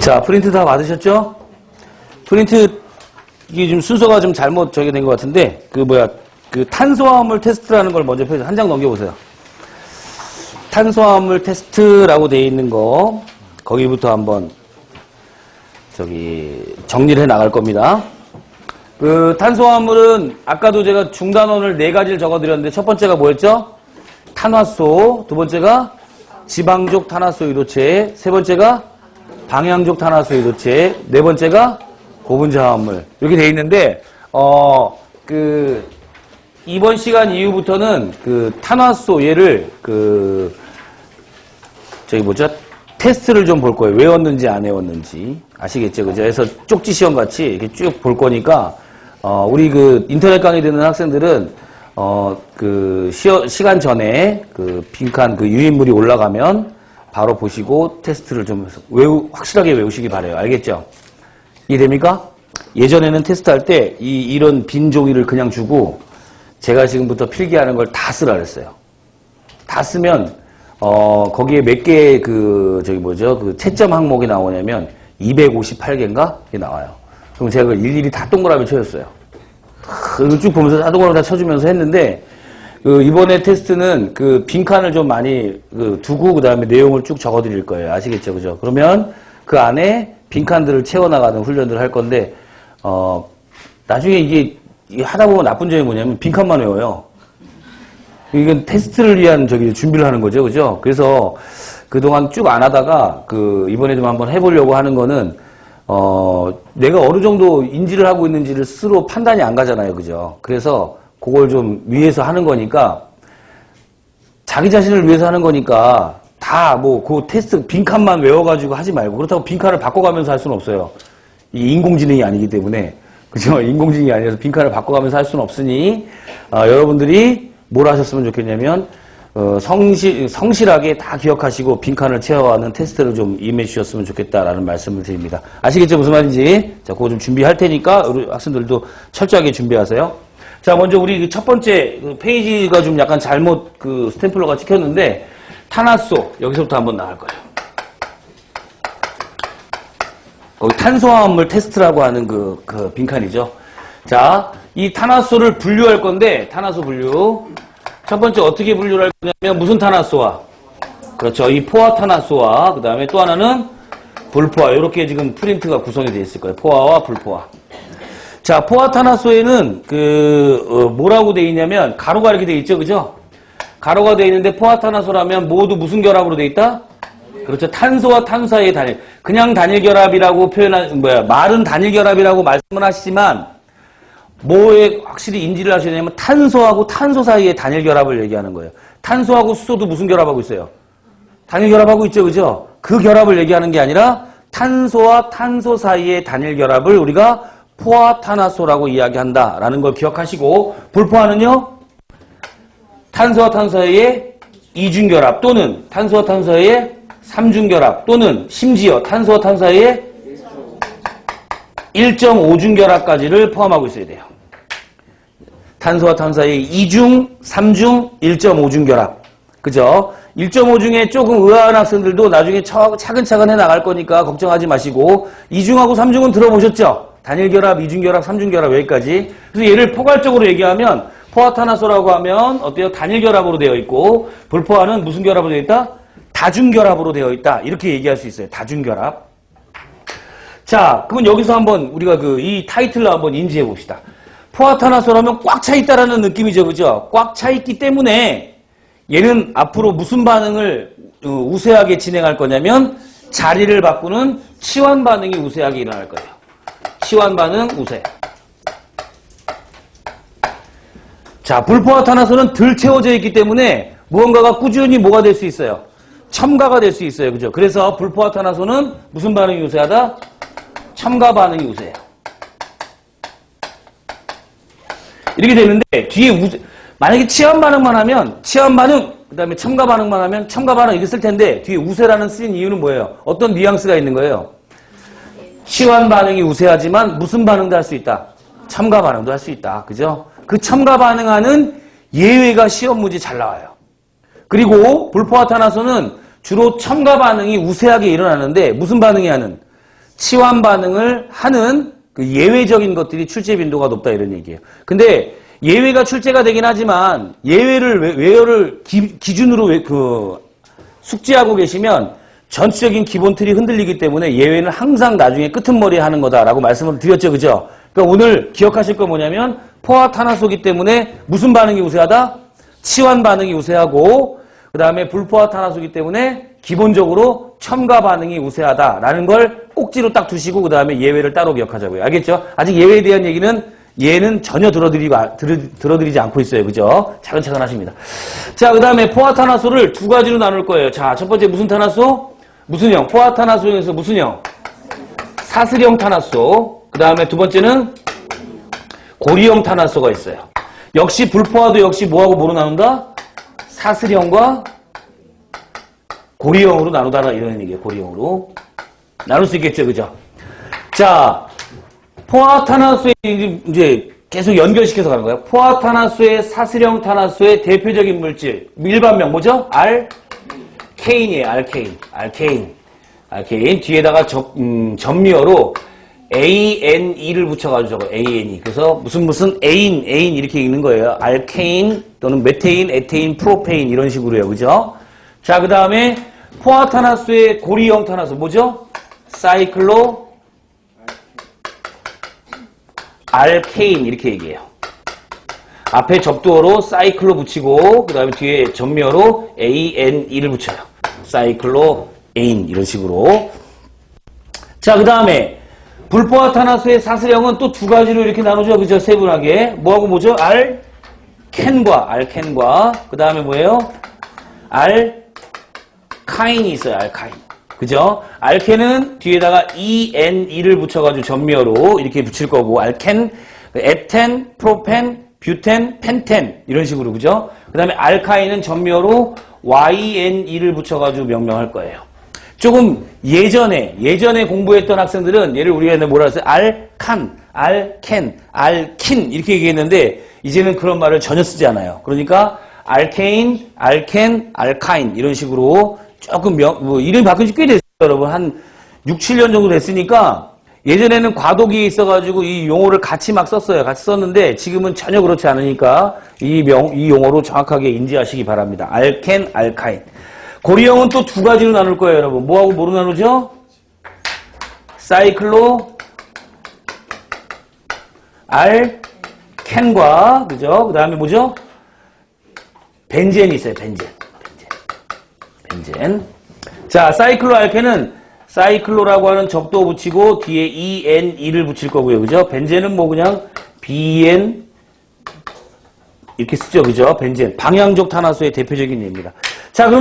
자, 프린트 다 받으셨죠? 프린트, 이게 좀 순서가 좀 잘못 저게 된 것 같은데, 그 뭐야, 그 탄소화물 테스트라는 걸 먼저 한 장 넘겨보세요. 탄소화물 테스트라고 돼 있는 거, 거기부터 한번, 저기, 정리를 해 나갈 겁니다. 그 탄소화물은 아까도 제가 중단원을 네 가지를 적어드렸는데 첫 번째가 뭐였죠? 탄화소, 두 번째가 지방족 탄화소 유도체, 세 번째가 방향족 탄화소 유도체, 네 번째가 고분자화물 이렇게 돼 있는데 어 그 이번 시간 이후부터는 그 탄화소 얘를 그 저기 뭐죠? 테스트를 좀 볼 거예요. 외웠는지 안 외웠는지 아시겠죠, 그죠? 그래서 쪽지 시험 같이 이렇게 쭉 볼 거니까 어 우리 그 인터넷 강의 듣는 학생들은 어그 시간 전에 그 빈칸 그 유인물이 올라가면 바로 보시고 테스트를 좀 외우 확실하게 외우시기 바래요. 알겠죠? 이해됩니까? 예전에는 테스트할 때 이 이런 빈 종이를 그냥 주고 제가 지금부터 필기하는 걸 다 쓰라 그랬어요. 다 쓰면 어 거기에 몇개그 저기 뭐죠 그 채점 항목이 나오냐면 258개인가 이게 나와요. 그럼 제가 그걸 일일이 다 동그라미 쳐줬어요. 그걸 쭉 보면서 다 동그라미 다 쳐주면서 했는데 그 이번에 테스트는 그 빈칸을 좀 많이 그 두고 그 다음에 내용을 쭉 적어드릴 거예요. 아시겠죠, 그죠? 그러면 그 안에 빈칸들을 채워나가는 훈련들을 할 건데 어 나중에 이게 하다 보면 나쁜 점이 뭐냐면 빈칸만 외워요. 이건 테스트를 위한 저기 준비를 하는 거죠, 그죠? 그래서 그동안 쭉 안 하다가 그 이번에 좀 한번 해보려고 하는 거는 어 내가 어느 정도 인지를 하고 있는지를 스스로 판단이 안 가잖아요, 그죠? 그래서 그걸 좀 위해서 하는 거니까 자기 자신을 위해서 하는 거니까 다 뭐 그 테스트 빈칸만 외워가지고 하지 말고 그렇다고 빈칸을 바꿔가면서 할 수는 없어요. 이 인공지능이 아니기 때문에 그죠? 인공지능이 아니라서 빈칸을 바꿔가면서 할 수는 없으니 어, 여러분들이 뭘 하셨으면 좋겠냐면 어, 성실, 성실하게 다 기억하시고 빈칸을 채워가는 테스트를 좀 임해 주셨으면 좋겠다라는 말씀을 드립니다. 아시겠죠? 무슨 말인지? 자, 그거 좀 준비할 테니까 우리 학생들도 철저하게 준비하세요. 자, 먼저 우리 그첫 번째 그 페이지가 좀 약간 잘못 그 스탬플러가 찍혔는데 탄화소 여기서부터 한번 나갈 거예요. 거기 탄소화물 테스트라고 하는 그, 그 빈칸이죠. 자, 이 탄화소를 분류할 건데 탄화소 분류. 첫 번째 어떻게 분류를 할 거냐면 무슨 탄화소와 그렇죠. 이 포화 탄화소와 그 다음에 또 하나는 불포화 이렇게 지금 프린트가 구성이 되어 있을 거예요. 포화와 불포화. 자, 포화탄화소에는 그 어, 뭐라고 돼 있냐면 가로가 이렇게 돼 있죠, 그죠? 가로가 돼 있는데 포화탄화소라면 모두 무슨 결합으로 돼 있다? 그렇죠. 탄소와 탄소 사이의 단일. 그냥 단일 결합이라고 표현한 뭐야 말은 단일 결합이라고 말씀을 하시지만 뭐에 확실히 인지를 하셔야 되냐면 탄소하고 탄소 사이의 단일 결합을 얘기하는 거예요. 탄소하고 수소도 무슨 결합하고 있어요? 단일 결합하고 있죠, 그죠? 그 결합을 얘기하는 게 아니라 탄소와 탄소 사이의 단일 결합을 우리가 포화탄화소라고 이야기한다라는 걸 기억하시고 불포화는요 탄소와 탄소 사이의 이중 결합 또는 탄소와 탄소 사이의 삼중 결합 또는 심지어 탄소와 탄소 사이의 1.5중 결합까지를 포함하고 있어야 돼요. 탄소와 탄소 사이의 2중, 3중, 1.5중 결합. 그죠? 1.5중에 조금 의아한 학생들도 나중에 차- 차근차근 해 나갈 거니까 걱정하지 마시고 2중하고 3중은 들어보셨죠? 단일 결합, 2중 결합, 3중 결합 여기까지. 그래서 얘를 포괄적으로 얘기하면 포화탄화소라고 하면 어때요? 단일 결합으로 되어 있고 불포화는 무슨 결합으로 되어 있다? 다중 결합으로 되어 있다. 이렇게 얘기할 수 있어요. 다중 결합. 자, 그러면 여기서 한번 우리가 그 이 타이틀로 한번 인지해 봅시다. 포화탄화소라면 꽉 차 있다라는 느낌이죠. 그죠? 꽉 차 있기 때문에 얘는 앞으로 무슨 반응을 어, 우세하게 진행할 거냐면 자리를 바꾸는 치환 반응이 우세하게 일어날 거예요. 치환 반응 우세. 자, 불포화탄화소는 덜 채워져 있기 때문에 무언가가 꾸준히 뭐가 될 수 있어요? 첨가가 될 수 있어요. 그죠? 그래서 불포화탄화소는 무슨 반응이 우세하다? 첨가 반응이 우세해요. 이렇게 되는데 뒤에 우세, 만약에 치환 반응만 하면 치환 반응 그 다음에 첨가 반응만 하면 첨가 반응 이렇게 쓸 텐데 뒤에 우세라는 쓰인 이유는 뭐예요? 어떤 뉘앙스가 있는 거예요? 치환 반응이 우세하지만 무슨 반응도 할 수 있다? 첨가 반응도 할 수 있다. 그죠? 그 첨가 반응하는 예외가 시험 문제 잘 나와요. 그리고 불포화탄화소는 주로 첨가 반응이 우세하게 일어나는데 무슨 반응이 하는? 치환 반응을 하는 그 예외적인 것들이 출제 빈도가 높다 이런 얘기예요. 근데 예외가 출제가 되긴 하지만 예외를 외- 외어를 기, 기준으로 외- 그 숙지하고 계시면 전체적인 기본 틀이 흔들리기 때문에 예외는 항상 나중에 끄트머리 하는 거다라고 말씀을 드렸죠. 그죠? 그러니까 오늘 기억하실 거 뭐냐면 포화 탄화소기 때문에 무슨 반응이 우세하다? 치환 반응이 우세하고 그 다음에 불포화 탄화소기 때문에 기본적으로 첨가 반응이 우세하다라는 걸 꼭지로 딱 두시고 그 다음에 예외를 따로 기억하자고요. 알겠죠? 아직 예외에 대한 얘기는 얘는 전혀 들어드리고, 아- 들어, 들어 드리지 않고 있어요. 그죠? 차근차근 하십니다. 자, 그 다음에 포화탄화소를 두 가지로 나눌 거예요. 자, 첫 번째 무슨 탄화소? 무슨 형? 포화탄화소에서 무슨 형? 사슬형 탄화소. 그 다음에 두 번째는 고리형 탄화소가 있어요. 역시 불포화도 역시 뭐하고 뭐로 나눈다? 사슬형과 고리형으로 나누다라 이런 얘기예요. 고리형으로. 나눌 수 있겠죠. 그죠? 자, 포화탄화수에 이제 계속 연결시켜서 가는 거예요. 포화탄화수의 사슬형 탄화수의 대표적인 물질 일반명 뭐죠? 알 케인이에요. 알케인, 알케인, 알케인 뒤에다가 접, 음, 전미어로 ANE를 붙여가지고 ANE. 그래서 무슨 무슨 에인, 에인 이렇게 읽는 거예요. 알케인 또는 메테인, 에테인, 프로페인 이런 식으로요. 그죠? 자, 그 다음에 포화탄화수의 고리형 탄화수 뭐죠? 사이클로 알케인 이렇게 얘기해요. 앞에 접두어로 사이클로 붙이고 그 다음에 뒤에 전미어로 ANE를 붙여요. 사이클로 에인 이런 식으로 자 그 다음에 불포화탄화수의 사슬형은 또 두 가지로 이렇게 나누죠. 그죠? 세분하게 뭐하고 뭐죠? 알캔과 알캔과 그 다음에 뭐예요? 알카인이 있어요. 알카인 그죠? 알켄은 뒤에다가 ENE를 붙여가지고 전미어로 이렇게 붙일 거고, 알켄, 에텐, 프로펜, 뷰텐, 펜텐, 이런 식으로, 그죠? 그 다음에 알카인은 전미어로 YNE를 붙여가지고 명명할 거예요. 조금 예전에, 예전에 공부했던 학생들은 얘를 우리가 뭐라 했어요? 알칸, 알켄, 알킨, 이렇게 얘기했는데, 이제는 그런 말을 전혀 쓰지 않아요. 그러니까, 알케인, 알켄, 알카인, 이런 식으로 조금 명, 뭐, 이름이 바뀐 지 꽤 됐어요, 여러분. 한 6, 7년 정도 됐으니까, 예전에는 과도기에 있어가지고 이 용어를 같이 막 썼어요. 같이 썼는데, 지금은 전혀 그렇지 않으니까, 이 명, 이 용어로 정확하게 인지하시기 바랍니다. 알켄, 알카인. 고리형은 또 두 가지로 나눌 거예요, 여러분. 뭐하고 뭐로 나누죠? 사이클로, 알켄과, 그죠? 그 다음에 뭐죠? 벤젠이 있어요, 벤젠. 벤젠. 자, 사이클로 알케는 사이클로라고 하는 접도 붙이고 뒤에 ENE를 붙일 거고요. 그죠? 벤젠은 뭐 그냥 BN 이렇게 쓰죠. 그죠? 벤젠. 방향적 탄화수의 대표적인 예입니다. 자, 그럼